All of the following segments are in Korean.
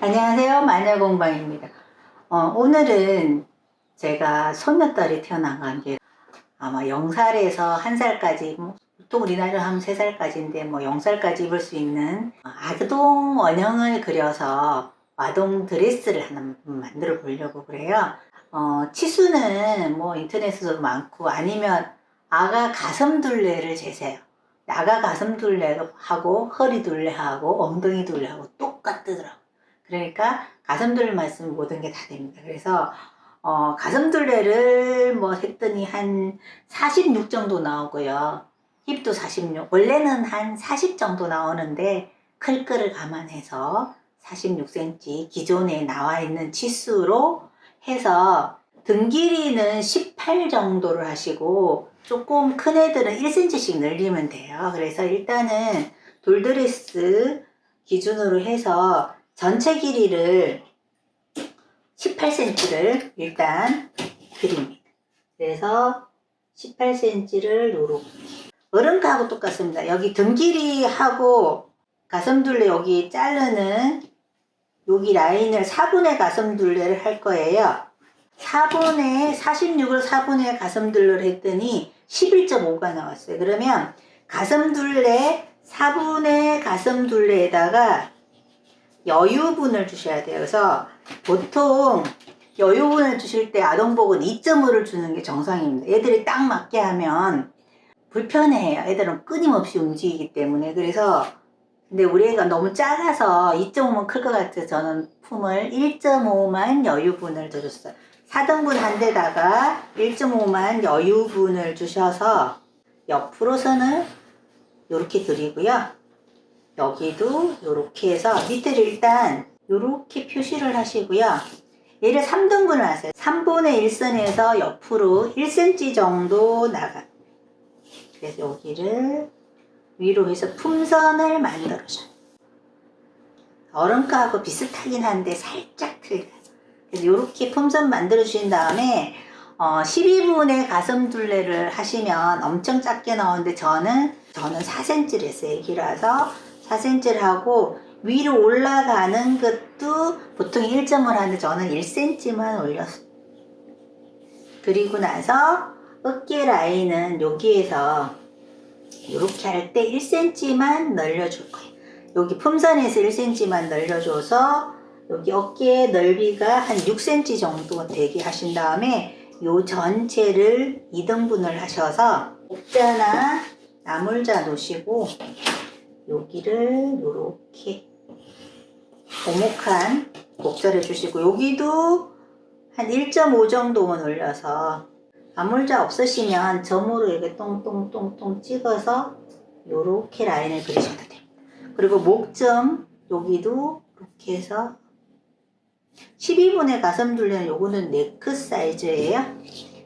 안녕하세요. 마녀공방입니다. 어, 오늘은 제가 손녀딸이 태어난 게 아마 0살에서 1살까지, 뭐, 보통 우리나라로 하면 3살까지인데, 뭐 0살까지 입을 수 있는 아동 원형을 그려서 아동 드레스를 하나 만들어 보려고 그래요. 어, 치수는 뭐 인터넷에도 많고 아니면 아가 가슴 둘레를 재세요. 아가 가슴 둘레하고 허리 둘레하고 엉덩이 둘레하고 똑같더라고. 그러니까 가슴 둘레만 있으면 모든 게 다 됩니다. 그래서 어, 가슴 둘레를 뭐 했더니 한 46 정도 나오고요. 힙도 46. 원래는 한 40 정도 나오는데 클 거를 감안해서 46cm 기존에 나와 있는 치수로 해서 등 길이는 18 정도를 하시고 조금 큰 애들은 1cm씩 늘리면 돼요. 그래서 일단은 돌드레스 기준으로 해서 전체 길이를 18cm를 일단 그립니다. 그래서 18cm를 요렇게 어른가하고 똑같습니다. 여기 등 길이하고 가슴둘레 여기 자르는 여기 라인을 4분의 가슴둘레를 할 거예요. 4분의 46을 4분의 가슴둘레를 했더니 11.5가 나왔어요. 그러면 가슴둘레 4분의 가슴둘레에다가 여유분을 주셔야 돼요. 그래서 보통 여유분을 주실 때 아동복은 2.5를 주는 게 정상입니다. 애들이 딱 맞게 하면 불편해요. 애들은 끊임없이 움직이기 때문에. 그래서 근데 우리 애가 너무 작아서 2.5면 클 것 같아서 저는 품을 1.5만 여유분을 드렸어요. 4등분 한 데다가 1.5만 여유분을 주셔서 옆으로 선을 이렇게 드리고요. 여기도 이렇게 해서 밑에를 일단 이렇게 표시를 하시고요. 얘를 3등분을 하세요. 3분의 1선에서 옆으로 1cm 정도 나가. 그래서 여기를 위로 해서 품선을 만들어줘요. 어른거하고 비슷하긴 한데 살짝 틀려요. 그래서 이렇게 품선 만들어 주신 다음에 어, 12분의 가슴 둘레를 하시면 엄청 작게 나오는데 저는 저는 4cm를 했어요. 애기라서 4cm를 하고 위로 올라가는 것도 보통 1점을 하는데 저는 1cm만 올렸어요. 그리고 나서 어깨 라인은 여기에서 이렇게 할 때 1cm만 늘려줄 거예요. 여기 품선에서 1cm만 늘려줘서 여기 어깨 넓이가 한 6cm 정도 되게 하신 다음에 요 전체를 2등분을 하셔서 옥자나 나물자 놓으시고 여기를 이렇게 오목한 곡절해 주시고 여기도 한 1.5 정도만 올려서 나물자 없으시면 점으로 이렇게 똥똥똥똥 찍어서 이렇게 라인을 그리셔도 됩니다. 그리고 목점 여기도 이렇게 해서 12분의 가슴 둘레는 요거는 네크 사이즈예요.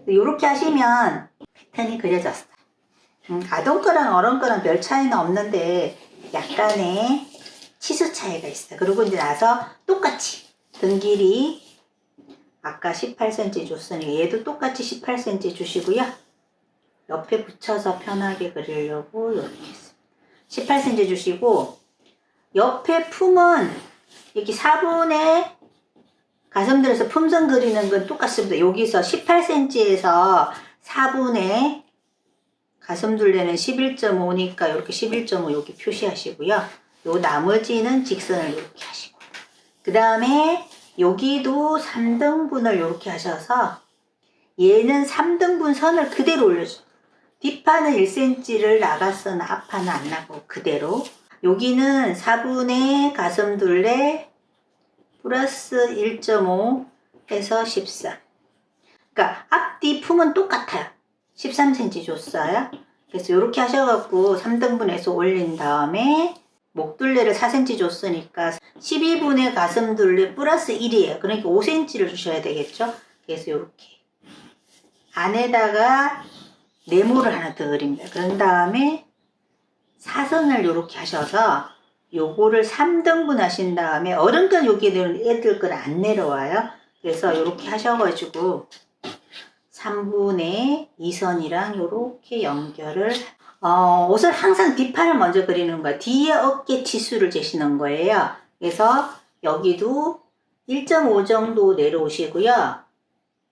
이렇게 하시면 패턴이 그려졌어요. 음, 아동 거랑 어른 거랑 별 차이는 없는데 약간의 치수 차이가 있어요. 그리고 이제 나서 똑같이 등 길이 아까 18cm 줬으니까 얘도 똑같이 18cm 주시고요. 옆에 붙여서 편하게 그리려고 이렇게 했습니다. 18cm 주시고 옆에 품은 이렇게 4분의 가슴 들어서 품선 그리는 건 똑같습니다. 여기서 18cm에서 4분의 가슴 둘레는 11.5니까 이렇게 11.5 여기 표시하시고요. 요 나머지는 직선을 이렇게 하시고 그 다음에 여기도 3등분을 이렇게 하셔서 얘는 3등분 선을 그대로 올려줘. 뒷판은 1cm를 나갔으나 앞판은 안 나고 그대로. 여기는 4분의 가슴 둘레 플러스 1.5 해서 13 그러니까 앞뒤 품은 똑같아요. 13cm 줬어요. 그래서 이렇게 하셔갖고 3등분해서 올린 다음에 목둘레를 4cm 줬으니까 12분의 가슴 둘레 플러스 1이에요. 그러니까 5cm를 주셔야 되겠죠? 그래서 이렇게. 안에다가 네모를 하나 더 그립니다. 그런 다음에 사선을 이렇게 하셔서 요거를 3등분 하신 다음에 어른 건 여기 내려 애들 건 안 내려와요. 그래서 이렇게 하셔가지고 3분의 2선이랑 이렇게 연결을 어, 옷을 항상 뒷판을 먼저 그리는 거야. 뒤에 어깨 치수를 재시는 거예요. 그래서 여기도 1.5 정도 내려오시고요.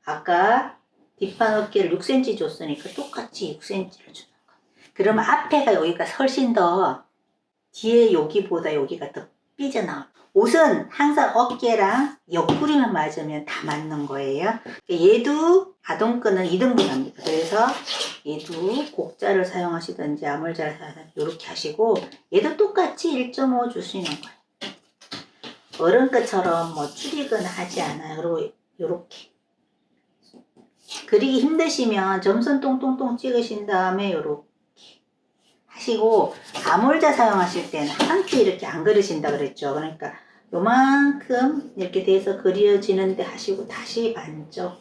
아까 뒷판 어깨를 6cm 줬으니까 똑같이 6cm를 주는 거예요. 그러면 앞에가 여기가 훨씬 더 뒤에 여기보다 여기가 더 삐져나와. 옷은 항상 어깨랑 옆구리만 맞으면 다 맞는 거예요. 얘도 아동끈은 2등분 합니다. 그래서 얘도 곡자를 사용하시든지 아물자를 사용하든지 이렇게 하시고 얘도 똑같이 1.5 주시는 거예요. 어른 것처럼 뭐 줄이거나 하지 않아요. 그리고 이렇게 그리기 힘드시면 점선 똥똥똥 찍으신 다음에 이렇게 하시고 아몰자 사용하실 때는 함께 이렇게 안 그리신다 그랬죠. 그러니까 요만큼 이렇게 돼서 그려지는데 하시고 다시 반쪽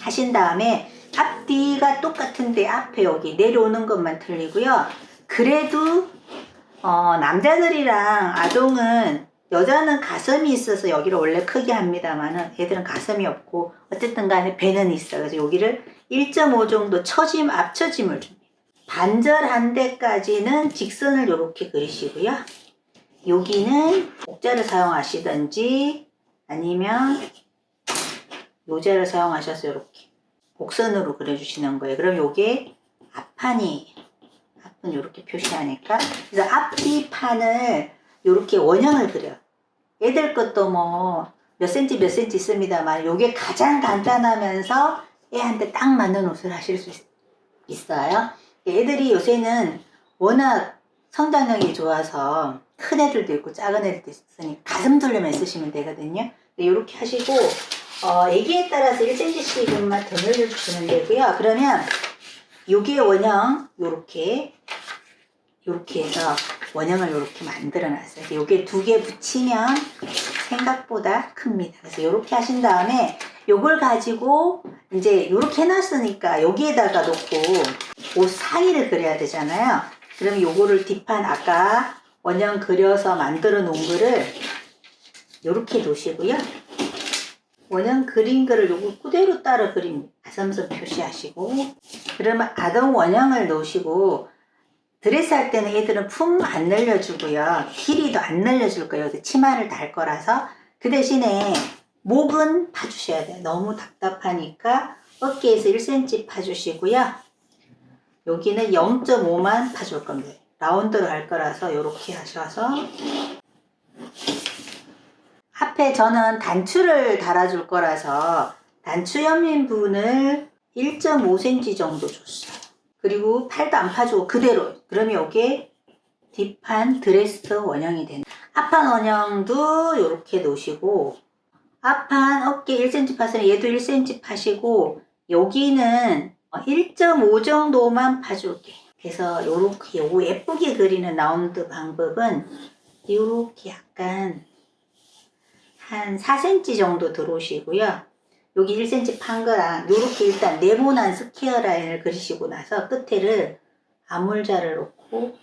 하신 다음에 앞뒤가 똑같은데 앞에 여기 내려오는 것만 틀리고요. 그래도 어, 남자들이랑 아동은 여자는 가슴이 있어서 여기를 원래 크게 합니다만은 애들은 가슴이 없고 어쨌든 간에 배는 있어요. 그래서 여기를 1.5 정도 처짐, 앞처짐을 줍니다. 반절한 데까지는 직선을 이렇게 그리시고요. 여기는 곡자를 사용하시든지 아니면 요자를 사용하셔서 이렇게 곡선으로 그려주시는 거예요. 그럼 요게 앞판이 앞은 이렇게 표시하니까 그래서 앞뒤 판을 이렇게 원형을 그려. 애들 것도 뭐 몇 센치 몇 센치 있습니다만 요게 가장 간단하면서 애한테 딱 맞는 옷을 하실 수 있- 있어요. 애들이 요새는 워낙 성장력이 좋아서 큰 애들도 있고 작은 애들도 있으니 가슴 둘레만 쓰시면 되거든요. 이렇게 하시고 어, 애기에 따라서 1cm씩만 더 늘려주시면 되고요. 그러면 요게 원형 요렇게 요렇게 해서 원형을 요렇게 만들어 놨어요. 요게 두 개 붙이면 생각보다 큽니다. 그래서 요렇게 하신 다음에 요걸 가지고 이제 요렇게 해놨으니까 여기에다가 놓고 옷 사이를 그려야 되잖아요. 그럼 요거를 뒷판 아까 원형 그려서 만들어 놓은 거를 요렇게 놓으시고요. 원형 그린 거를 요거 그대로 따라 그림 가슴선 표시하시고 그러면 아동 원형을 놓으시고 드레스 할 때는 애들은 품 안 늘려주고요. 길이도 안 늘려줄 거예요. 그 치마를 달 거라서 그 대신에 목은 파주셔야 돼요. 너무 답답하니까 어깨에서 1cm 파주시고요. 여기는 0.5만 파줄 겁니다. 라운드로 할 거라서 이렇게 하셔서 앞에 저는 단추를 달아줄 거라서 단추 부분을 1.5cm 정도 줬어요. 그리고 팔도 안 파주고 그대로. 그러면 이게 뒷판 드레스 원형이 되는. 앞판 원형도 이렇게 놓으시고 앞판 어깨 1cm 파서는 얘도 1cm 파시고 여기는 1.5 정도만 파줄게. 그래서 요렇게 요거 예쁘게 그리는 라운드 방법은 요렇게 약간 한 4cm 정도 들어오시고요. 여기 1cm 판 거랑 요렇게 일단 네모난 스퀘어 라인을 그리시고 나서 끝에를 아물자를 놓고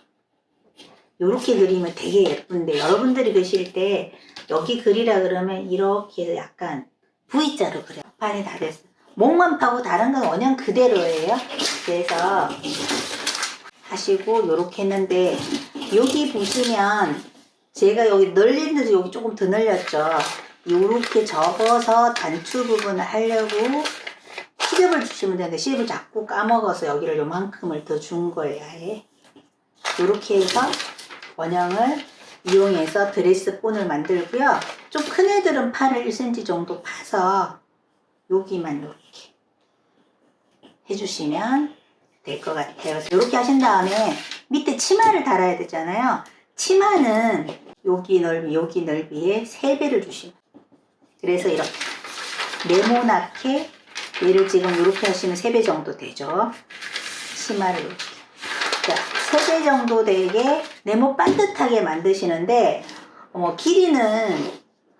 요렇게 그리면 되게 예쁜데 여러분들이 그리실 때 여기 그리라 그러면 이렇게 약간 V자로 그려요. 판이 다 됐어. 목만 파고 다른 건 원형 그대로예요. 그래서 하시고 요렇게 했는데 여기 보시면 제가 여기 늘리는데 여기 조금 더 늘렸죠. 요렇게 접어서 단추 부분을 하려고 시접을 주시면 되는데 시접을 자꾸 까먹어서 여기를 요만큼을 더 준 거예요. 아예. 요렇게 해서 원형을 이용해서 드레스 본을 만들고요. 좀 큰 애들은 팔을 1cm 정도 파서 여기만 이렇게 해주시면 될 것 같아요. 이렇게 하신 다음에 밑에 치마를 달아야 되잖아요. 치마는 여기 넓이, 여기 넓이에 3배를 주시면 그래서 이렇게 네모나게 얘를 지금 이렇게 하시면 3배 정도 되죠. 치마를 이렇게. 자, 3배 정도 되게 네모 반듯하게 만드시는데 어, 길이는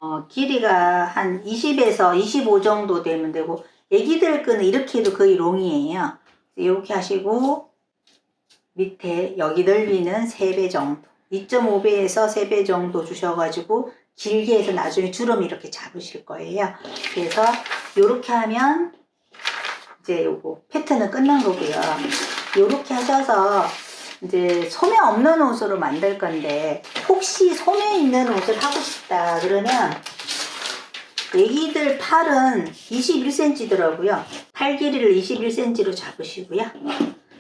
어, 길이가 한 20에서 25 정도 되면 되고 애기들 끈은 이렇게 해도 거의 롱이에요. 이렇게 하시고 밑에 여기 넓이는 3배 정도 2.5배에서 3배 정도 주셔가지고 길게 해서 나중에 주름 이렇게 잡으실 거예요. 그래서 이렇게 하면 이제 요거 패턴은 끝난 거고요. 요렇게 하셔서 이제 소매 없는 옷으로 만들 건데 혹시 소매 있는 옷을 하고 싶다 그러면 애기들 팔은 21cm더라고요. 팔 길이를 21cm로 잡으시고요.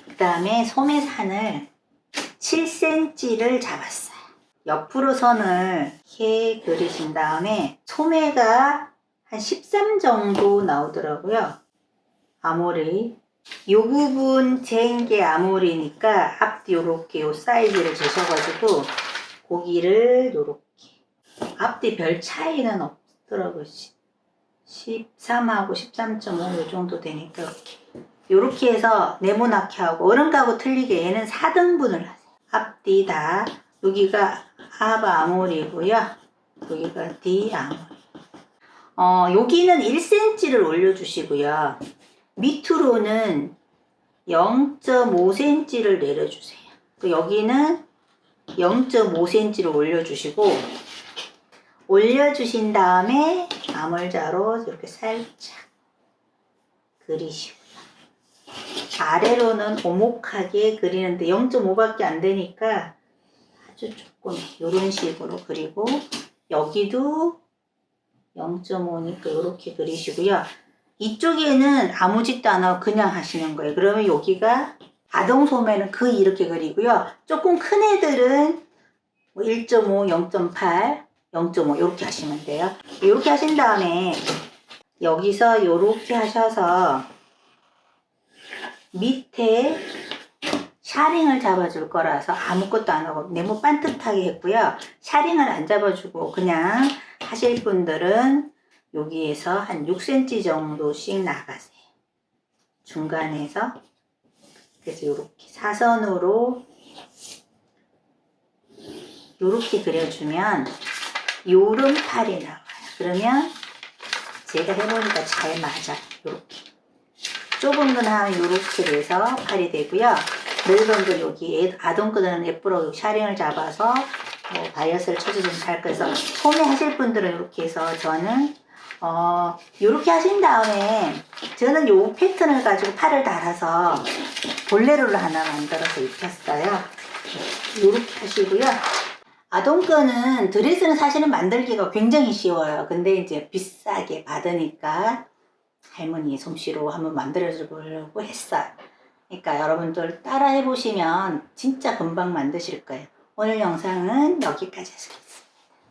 그 다음에 소매산을 7cm를 잡았어요. 옆으로 선을 이렇게 그리신 다음에 소매가 한 13 정도 나오더라고요. 아모리. 요 부분 재인 게 아모리니까 앞뒤 요렇게 요 사이즈를 재셔가지고 고기를 요렇게 앞뒤 별 차이는 없더라고요. 13하고 13.5 요 정도 되니까 이렇게 요렇게 해서 네모나게 하고 어른가고 틀리게 얘는 4등분을 하세요. 앞뒤 다 여기가 아바 아모리고요. 여기가 D 아모리. 어, 여기는 1cm를 올려주시고요. 밑으로는 0.5cm를 내려주세요. 그 여기는 0.5cm를 올려주시고 올려주신 다음에 나물자로 이렇게 살짝 그리시고요. 아래로는 오목하게 그리는데 0.5밖에 안 되니까 아주 조금 이런 식으로 그리고 여기도 0.5니까 이렇게 그리시고요. 이쪽에는 아무 짓도 안 하고 그냥 하시는 거예요. 그러면 여기가 아동 소매는 그 이렇게 그리고요. 조금 큰 애들은 뭐 1.5, 0.8, 0.5 이렇게 하시면 돼요. 이렇게 하신 다음에 여기서 이렇게 하셔서 밑에 샤링을 잡아줄 거라서 아무것도 안 하고 네모 반듯하게 했고요. 샤링을 안 잡아주고 그냥 하실 분들은 여기에서 한 6cm 정도씩 나가세요. 중간에서 그래서 이렇게 사선으로 이렇게 그려주면 요런 팔이 나와요. 그러면 제가 해보니까 잘 맞아. 이렇게 좁은 건 하면 이렇게 돼서 팔이 되고요. 넓은 건 여기 아동 거는 예쁘로 샤링을 잡아서 뭐 바이어스를 쳐주시면 잘 그래서 소매 하실 분들은 이렇게 해서 저는 어 이렇게 하신 다음에 저는 요 패턴을 가지고 팔을 달아서 볼레로를 하나 만들어서 입혔어요. 이렇게 하시고요. 아동 거는 드레스는 사실은 만들기가 굉장히 쉬워요. 근데 이제 비싸게 받으니까 할머니의 솜씨로 한번 만들어 보려고 했어요. 그러니까 여러분들 따라 해보시면 진짜 금방 만드실 거예요. 오늘 영상은 여기까지 하겠습니다.